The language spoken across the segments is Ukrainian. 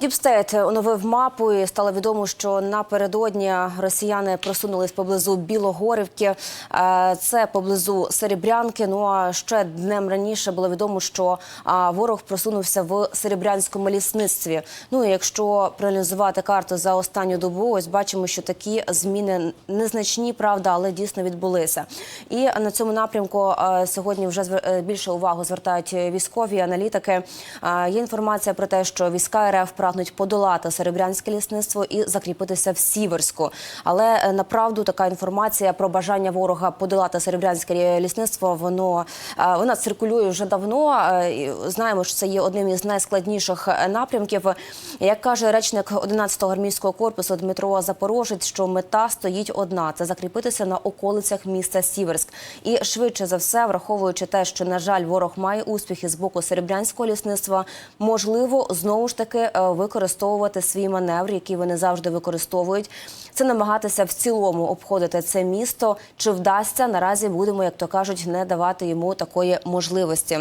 Діпстейт оновив мапу і стало відомо, що напередодні росіяни просунулись поблизу Білогорівки. Е, Це поблизу Серебрянки. Ну а ще днем раніше було відомо, що ворог просунувся в Серебрянському лісництві. Ну і якщо проаналізувати карту за останню добу, ось бачимо, що такі зміни незначні, правда, але дійсно відбулися. І на цьому напрямку е, сьогодні вже е, більше увагу звертають військові аналітики. Е, Є інформація про те, що війська РФ прагнуть подолати серебрянське лісництво і закріпитися в Сіверську. Але е, направду така інформація про бажання ворога подолати серебрянське лісництво, воно е, вона циркулює вже давно. Е, Знаємо, що це є одним із найскладніших напрямків. Як каже речник 11-го армійського корпусу Дмитро Запорожець, що мета стоїть одна: це закріпитися на околицях міста Сіверськ. І швидше за все, враховуючи те, що на жаль, ворог має успіхи з боку серебрянського лісництва, можливо знову ж таки використовувати свій маневр, який вони завжди використовують. Це намагатися в цілому обходити це місто. Чи вдасться наразі будемо, як то кажуть, не давати йому такої можливості.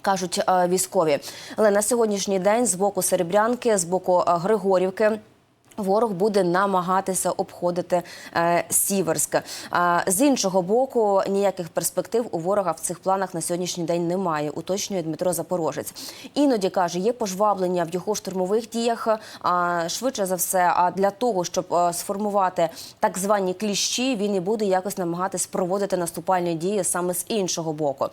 Кажуть е, військові, але на сьогоднішній день з боку Серебрянки, з боку е, Григорівки. Ворог буде намагатися обходити е, Сіверськ. А з іншого боку, ніяких перспектив у ворога в цих планах на сьогоднішній день немає. Уточнює Дмитро Запорожець. Іноді каже, є пожваблення в його штурмових діях. А швидше за все, а для того, щоб е, сформувати так звані кліщі, він і буде якось намагатись проводити наступальні дії саме з іншого боку.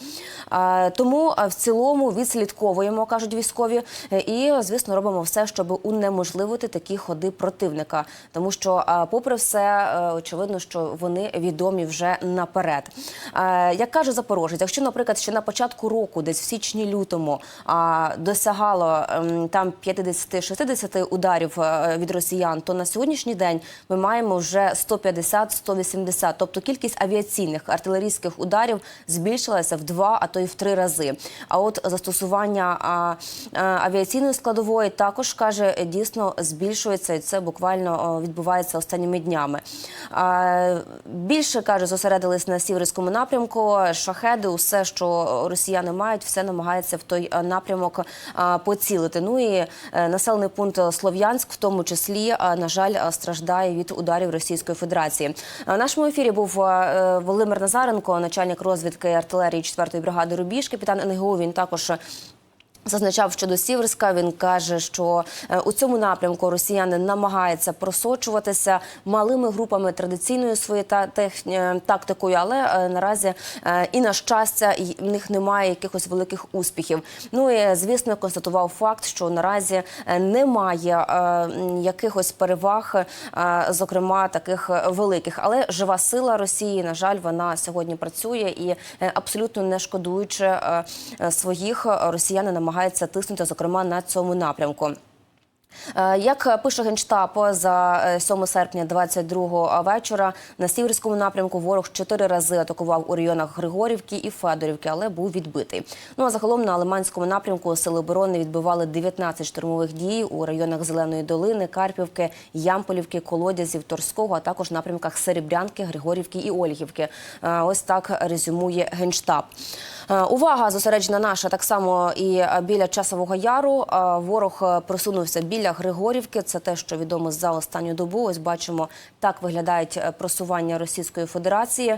Е, тому в цілому відслідковуємо, кажуть військові, е, і звісно робимо все, щоб унеможливити такі ходи противника, тому що, попри все, е, очевидно, що вони відомі вже наперед. Е, Як каже Запорожець, якщо, наприклад, ще на початку року, десь в січні-лютому, досягало ем, там 50-60 ударів е, від росіян, то на сьогоднішній день ми маємо вже 150-180. Тобто кількість авіаційних артилерійських ударів збільшилася в два, а то й в три рази. А от застосування авіаційної складової також каже дійсно збільшується, і це буквально відбувається останніми днями. Більше каже, зосередились на сіверському напрямку. Шахеди, усе, що росіяни мають, все намагається в той е, напрямок поцілити. Ну і е, населений пункт Слов'янськ, в тому числі, на жаль, страждає від ударів Російської Федерації. В нашому ефірі був е, Володимир Назаренко, начальник розвідки артилерії 4-ї бригади Рубіж, капітан НГУ. Він також. Зазначав щодо Сіверська, він каже, що е, у цьому напрямку росіяни намагаються просочуватися малими групами традиційною своєю та е, тактикою, але е, наразі і на щастя, в них немає якихось великих успіхів. Ну і звісно, констатував факт, що наразі немає якихось переваг, зокрема таких великих. Але жива сила Росії, на жаль, вона сьогодні працює і абсолютно не шкодуючи своїх росіяни намагаються тиснути, зокрема на цьому напрямку. Е, Як пише Генштаб за е, 7 серпня 22 вечора на сіверському напрямку ворог чотири рази атакував у районах Григорівки і Федорівки, але був відбитий. Ну а загалом на Лиманському напрямку сили оборони відбивали 19 штурмових дій у районах Зеленої долини, Карпівки, Ямполівки, Колодязів, Торського, а також напрямках Серебрянки, Григорівки і Ольгівки. Е, Ось так резюмує Генштаб. Е, Увага зосереджена наша так само і е, біля часового яру. Е, Ворог е, просунувся біля Григорівки. Це те, що відомо за останню добу. Ось бачимо, так виглядають е, просування Російської Федерації.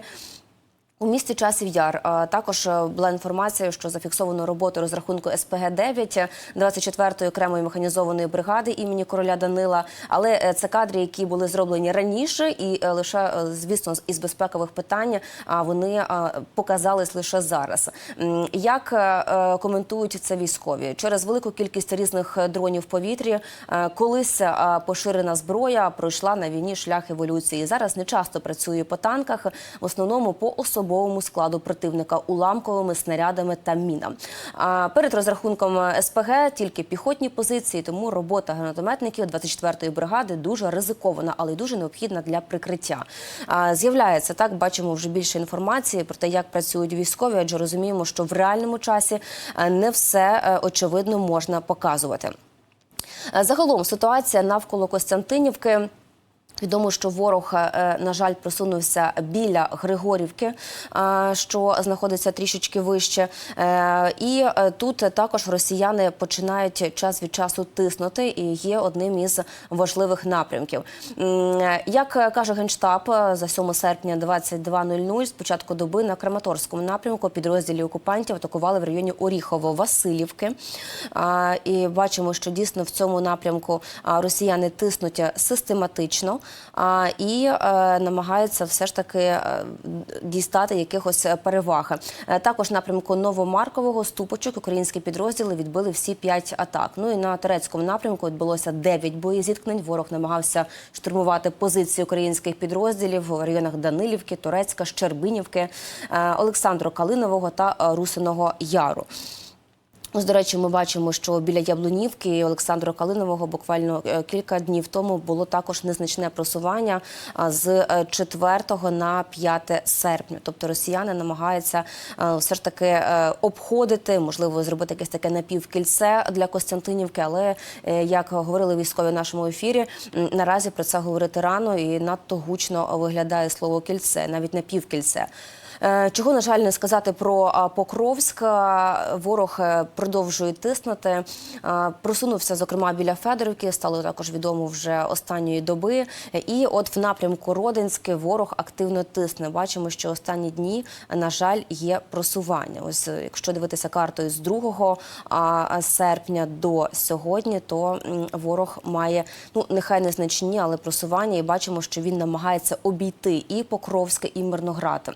У місті Часів Яр також е, була інформація, що зафіксовано роботу розрахунку СПГ 9 24-ї окремої механізованої бригади імені короля Данила. Але е, це кадри, які були зроблені раніше, і е, лише е, звісно із безпекових питань вони показались лише зараз. Як е, е, коментують це військові через велику кількість різних е, дронів в повітрі, е, колись е, поширена зброя пройшла на війні шлях еволюції. Зараз не часто працює по танках, в основному по особовому складу противника уламковими снарядами та мінам. Перед розрахунком СПГ тільки піхотні позиції, тому робота гранатометників 24-ї бригади дуже ризикована, але й дуже необхідна для прикриття. З'являється так, бачимо вже більше інформації про те, як працюють військові, адже розуміємо, що в реальному часі е, не все е, очевидно можна показувати. Е, Загалом ситуація навколо Костянтинівки. Відомо, що ворог, е, на жаль, просунувся біля Григорівки, е, що знаходиться трішечки вище. Е, І тут також росіяни починають час від часу тиснути і є одним із важливих напрямків. Як каже генштаб, за 7 серпня 22.00 з початку доби на Краматорському напрямку підрозділі окупантів атакували в районі Оріхово-Василівки. І бачимо, що дійсно в цьому напрямку росіяни тиснуть систематично і е, намагаються все ж таки е, дістати якихось переваг. Е, Також напрямку Новомаркового ступочок українські підрозділи відбили всі п'ять атак. Ну і на турецькому напрямку відбулося дев'ять боєзіткнень. Ворог намагався штурмувати позиції українських підрозділів в районах Данилівки, Турецька, Щербинівки, Олександру Калинового та Русиного Яру. Ось, до речі, ми бачимо, що біля Яблунівки Олександра Калинового буквально е, кілька днів тому було також незначне просування з е, 4 на 5 серпня. Тобто росіяни намагаються е, все ж таки е, обходити, можливо, зробити якесь таке напівкільце для Костянтинівки. Але е, як говорили військові в нашому ефірі, наразі про це говорити рано і надто гучно виглядає слово кільце, навіть напівкільце. Е, Чого, на жаль, не сказати про Покровськ. Ворог е, продовжує тиснути. Просунувся, зокрема, біля Федорівки, стало також відомо вже останньої доби. Е, І от в напрямку Родинське ворог активно тисне. Бачимо, що останні дні, на жаль, є просування. Ось е, якщо дивитися картою з 2 серпня до сьогодні, то ворог має ну нехай незначні, але просування, і бачимо, що він намагається обійти і Покровське, і Мирноград.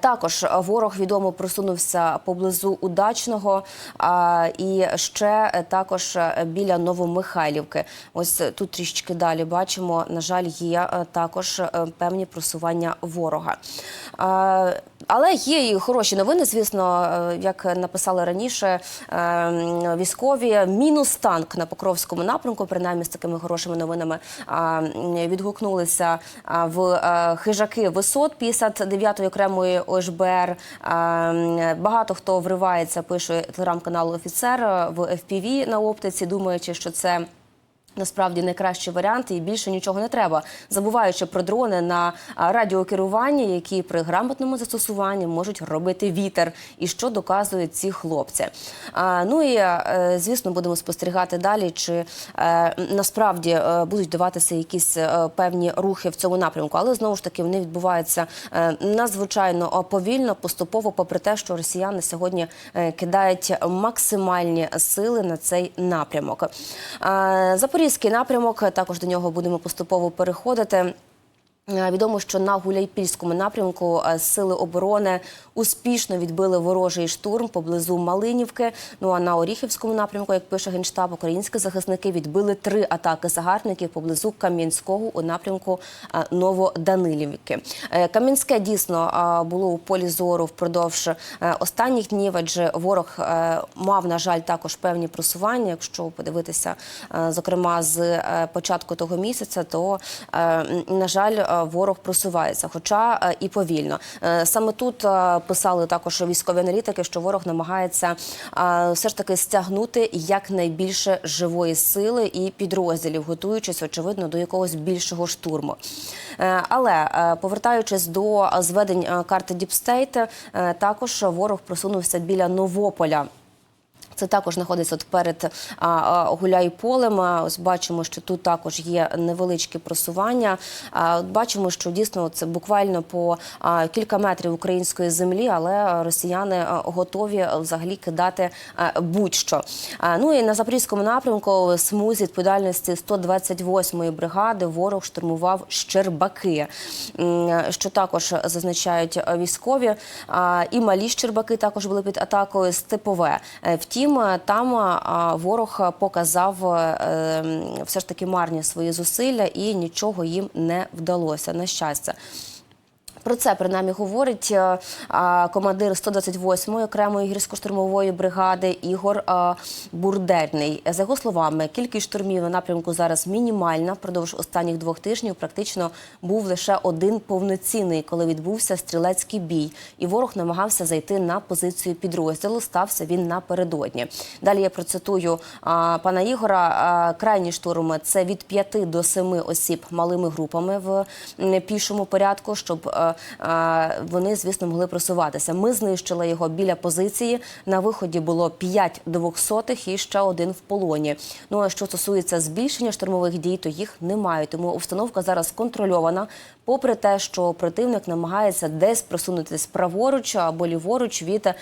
Також ворог відомо просунувся поблизу удачного е, і ще е, також е, біля Новомихайлівки. Ось е, тут трішечки далі бачимо. На жаль, є е, також е, певні просування ворога. Е, Але є і хороші новини. Звісно, е, як написали раніше е, військові, мінус танк на Покровському напрямку, принаймні з такими хорошими новинами відгукнулися в е, хижаки висот 59-ї окремої ОШБР. Багато хто вривається, пише телеграм-канал офіцер е, в FPV на оптиці, думаючи, що це. Насправді найкращий варіант і більше нічого не треба, забуваючи про дрони на а, радіокерування, які при грамотному застосуванні можуть робити вітер, і що доказують ці хлопці. А, ну і е, звісно, будемо спостерігати далі, чи е, насправді е, будуть даватися якісь певні рухи в цьому напрямку, але знову ж таки вони відбуваються надзвичайно повільно, поступово, попри те, що росіяни сьогодні кидають максимальні сили на цей напрямок. Е, Запорізький напрямок також до нього будемо поступово переходити. Е, Відомо, що на Гуляйпільському напрямку е, сили оборони успішно відбили ворожий штурм поблизу Малинівки. Ну а на Оріхівському напрямку, як пише генштаб, українські захисники відбили три атаки загарбників поблизу Кам'янського у напрямку е, Новоданилівки. Кам'янське дійсно було у полі зору впродовж останніх днів, адже ворог мав на жаль також певні просування. Якщо подивитися, зокрема з початку того місяця, то на жаль, ворог просувається, хоча е, і повільно. Е, Саме тут е, писали також військові аналітики, що ворог намагається все ж таки стягнути якнайбільше живої сили і підрозділів, готуючись очевидно до якогось більшого штурму. Але повертаючись до зведень карти Діпстейт, також ворог просунувся біля Новополя. Це також знаходиться от перед Гуляйполем. Ось бачимо, що тут також є невеличкі просування. От бачимо, що дійсно це буквально по кілька метрів української землі, але росіяни готові взагалі кидати будь-що. Ну і на запорізькому напрямку смузі відповідальності 128-ї бригади ворог штурмував Щербаки, що також зазначають військові. І малі Щербаки також були під атакою Степове. Е, Втім, там ворог показав е, все ж таки марні свої зусилля і нічого їм не вдалося. На щастя. Про це принаймні говорить е, командир 128-ї окремої гірсько-штурмової бригади Ігор а, Бурдерний. За його словами, кількість штурмів на напрямку зараз мінімальна. Впродовж останніх двох тижнів практично був лише один повноцінний, коли відбувся стрілецький бій, і ворог намагався зайти на позицію підрозділу. Стався він напередодні. Далі я процитую а, пана Ігора. Крайні штурми це від 5 до 7 осіб малими групами в пішому порядку, щоб е, вони, звісно, могли просуватися. Ми знищили його біля позиції. На виході було 5 двохсотих і ще один в полоні. Ну а що стосується збільшення штурмових дій, то їх немає. Тому обстановка зараз контрольована. Попри те, що противник намагається десь просунутися праворуч або ліворуч від е,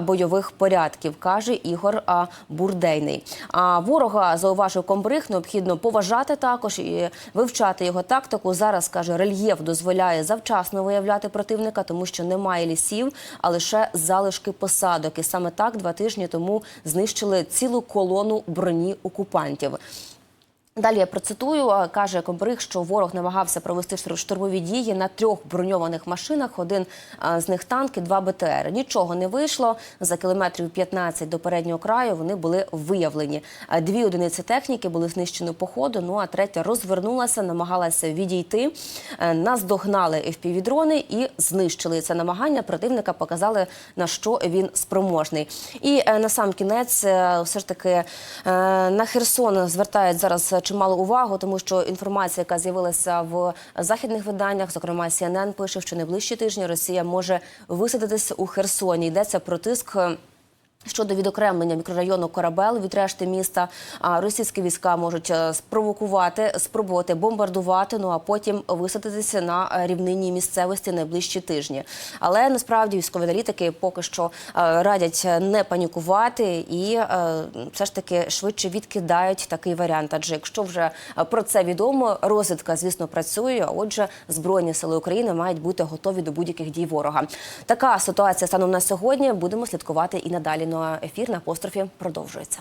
бойових порядків, каже Ігор Бурдейний. А ворога зауважив комбриг, необхідно поважати також і вивчати його тактику. Зараз каже, рельєф дозволяє завчасно виявляти противника, тому що немає лісів, а лише залишки посадок. І саме так два тижні тому знищили цілу колону броні окупантів. Далі я процитую, каже Комбриг, що ворог намагався провести штур- штурмові дії на трьох броньованих машинах. Один з них танки, два БТР. Нічого не вийшло. За кілометрів 15 до переднього краю вони були виявлені. Дві одиниці техніки були знищені по ходу. Ну а третя розвернулася, намагалася відійти. Е, Наздогнали FPV-дрони і знищили це намагання. Противника показали на що він спроможний. І е, на сам кінець, е, все ж таки на Херсон звертають зараз чимало увагу, тому що інформація, яка з'явилася в західних виданнях, зокрема CNN, пише, що найближчі тижні Росія може висадитися у Херсоні. Йдеться про тиск. Щодо відокремлення мікрорайону Корабел від решти міста, російські війська можуть е, спровокувати, спробувати бомбардувати, ну а потім висадитися на рівнині місцевості найближчі тижні. Але насправді військові аналітики поки що е, радять не панікувати і е, все ж таки швидше відкидають такий варіант. Адже якщо вже про це відомо, розвідка, звісно, працює. А отже, збройні сили України мають бути готові до будь-яких дій ворога. Така ситуація станом на сьогодні. Будемо слідкувати і надалі. А ефір на апострофі продовжується.